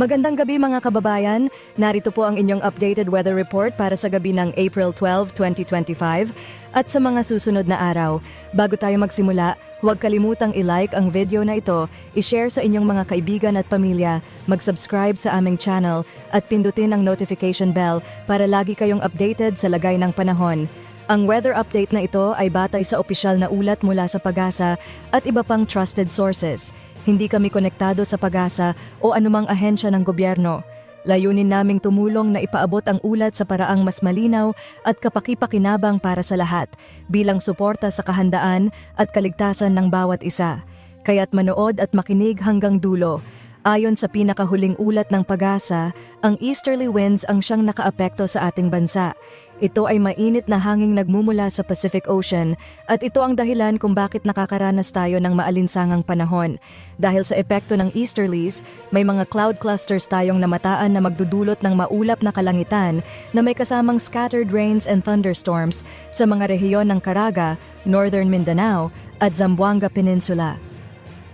Magandang gabi mga kababayan. Narito po ang inyong updated weather report para sa gabi ng April 12, 2025 at sa mga susunod na araw. Bago tayo magsimula, huwag kalimutang i-like ang video na ito, i-share sa inyong mga kaibigan at pamilya, mag-subscribe sa aming channel at pindutin ang notification bell para lagi kayong updated sa lagay ng panahon. Ang weather update na ito ay batay sa opisyal na ulat mula sa Pagasa at iba pang trusted sources. Hindi kami konektado sa Pagasa o anumang ahensya ng gobyerno. Layunin naming tumulong na ipaabot ang ulat sa paraang mas malinaw at kapakipakinabang para sa lahat, bilang suporta sa kahandaan at kaligtasan ng bawat isa. Kaya't manood at makinig hanggang dulo. Ayon sa pinakahuling ulat ng pag-asa, ang easterly winds ang siyang nakaapekto sa ating bansa. Ito ay mainit na hanging nagmumula sa Pacific Ocean at ito ang dahilan kung bakit nakakaranas tayo ng maalinsangang panahon. Dahil sa epekto ng easterlies, may mga cloud clusters tayong namataan na magdudulot ng maulap na kalangitan na may kasamang scattered rains and thunderstorms sa mga rehiyon ng Caraga, Northern Mindanao at Zamboanga Peninsula.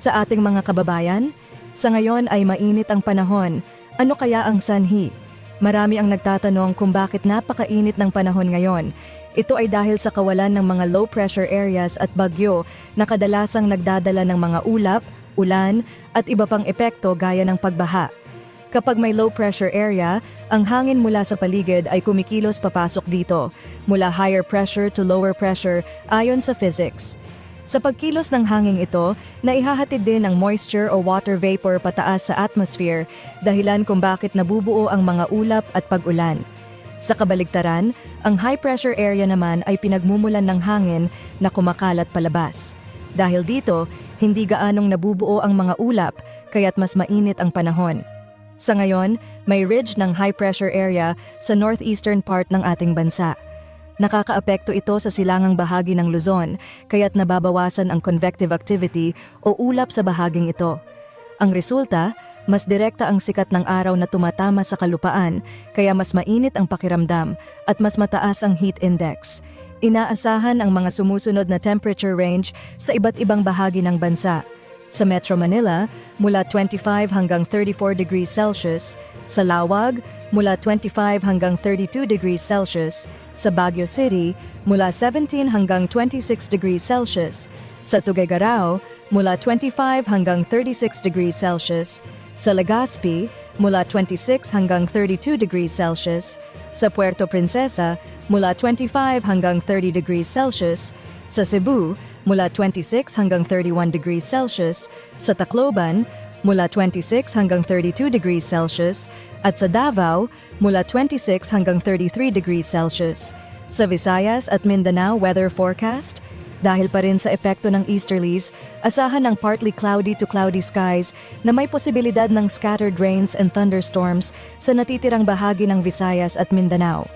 Sa ating mga kababayan, sa ngayon ay mainit ang panahon. Ano kaya ang sanhi? Marami ang nagtatanong kung bakit napakainit ng panahon ngayon. Ito ay dahil sa kawalan ng mga low pressure areas at bagyo na kadalasang nagdadala ng mga ulap, ulan at iba pang epekto gaya ng pagbaha. Kapag may low pressure area, ang hangin mula sa paligid ay kumikilos papasok dito, mula higher pressure to lower pressure ayon sa physics. Sa pagkilos ng hanging ito, naihahatid din ang moisture o water vapor pataas sa atmosphere, dahilan kung bakit nabubuo ang mga ulap at pag-ulan. Sa kabaligtaran, ang high pressure area naman ay pinagmumulan ng hangin na kumakalat palabas. Dahil dito, hindi gaanong nabubuo ang mga ulap, kaya't mas mainit ang panahon. Sa ngayon, may ridge ng high pressure area sa northeastern part ng ating bansa. Nakakaapekto ito sa silangang bahagi ng Luzon, kaya't nababawasan ang convective activity o ulap sa bahaging ito. Ang resulta, mas direkta ang sikat ng araw na tumatama sa kalupaan, kaya mas mainit ang pakiramdam at mas mataas ang heat index. Inaasahan ang mga sumusunod na temperature range sa iba't ibang bahagi ng bansa. Sa Metro Manila, mula 25 hanggang 34 degrees Celsius. Sa Lawag, mula 25 hanggang 32 degrees Celsius. Sa Baguio City, mula 17 hanggang 26 degrees Celsius. Sa Tuguegarao, mula 25 hanggang 36 degrees Celsius. Sa Legazpi, mula 26 hanggang 32 degrees Celsius. Sa Puerto Princesa, mula 25 hanggang 30 degrees Celsius. Sa Cebu, mula 26 hanggang 31 degrees Celsius, sa Tacloban, mula 26 hanggang 32 degrees Celsius, at sa Davao, mula 26 hanggang 33 degrees Celsius. Sa Visayas at Mindanao weather forecast, dahil pa rin sa epekto ng easterlies, asahan ang partly cloudy to cloudy skies na may posibilidad ng scattered rains and thunderstorms sa natitirang bahagi ng Visayas at Mindanao.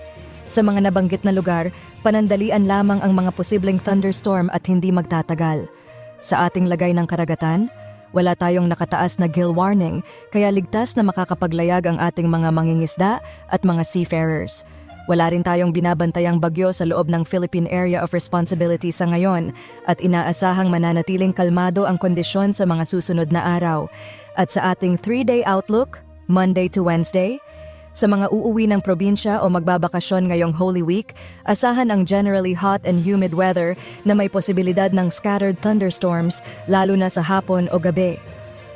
Sa mga nabanggit na lugar, panandalian lamang ang mga posibleng thunderstorm at hindi magtatagal. Sa ating lagay ng karagatan, wala tayong nakataas na gill warning kaya ligtas na makakapaglayag ang ating mga mangingisda at mga seafarers. Wala rin tayong binabantayang bagyo sa loob ng Philippine Area of Responsibility sa ngayon at inaasahang mananatiling kalmado ang kondisyon sa mga susunod na araw. At sa ating three-day outlook, Monday to Wednesday, sa mga uuwi ng probinsya o magbabakasyon ngayong Holy Week, asahan ang generally hot and humid weather na may posibilidad ng scattered thunderstorms lalo na sa hapon o gabi.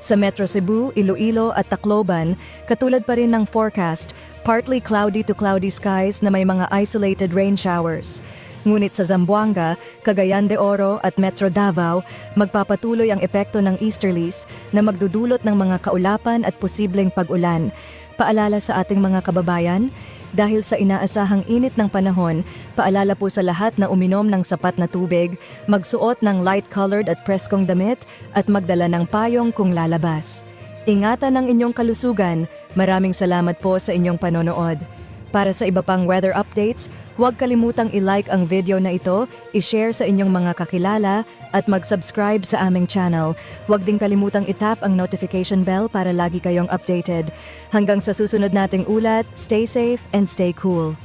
Sa Metro Cebu, Iloilo at Tacloban, katulad pa rin ng forecast, partly cloudy to cloudy skies na may mga isolated rain showers. Ngunit sa Zamboanga, Cagayan de Oro at Metro Davao, magpapatuloy ang epekto ng easterlies na magdudulot ng mga kaulapan at posibleng pag-ulan. Paalala sa ating mga kababayan, dahil sa inaasahang init ng panahon, paalala po sa lahat na uminom ng sapat na tubig, magsuot ng light-colored at preskong damit at magdala ng payong kung lalabas. Ingatan ang inyong kalusugan. Maraming salamat po sa inyong panonood. Para sa iba pang weather updates, huwag kalimutang i-like ang video na ito, i-share sa inyong mga kakilala, at mag-subscribe sa aming channel. Huwag din kalimutang itap ang notification bell para lagi kayong updated. Hanggang sa susunod nating ulat, stay safe and stay cool.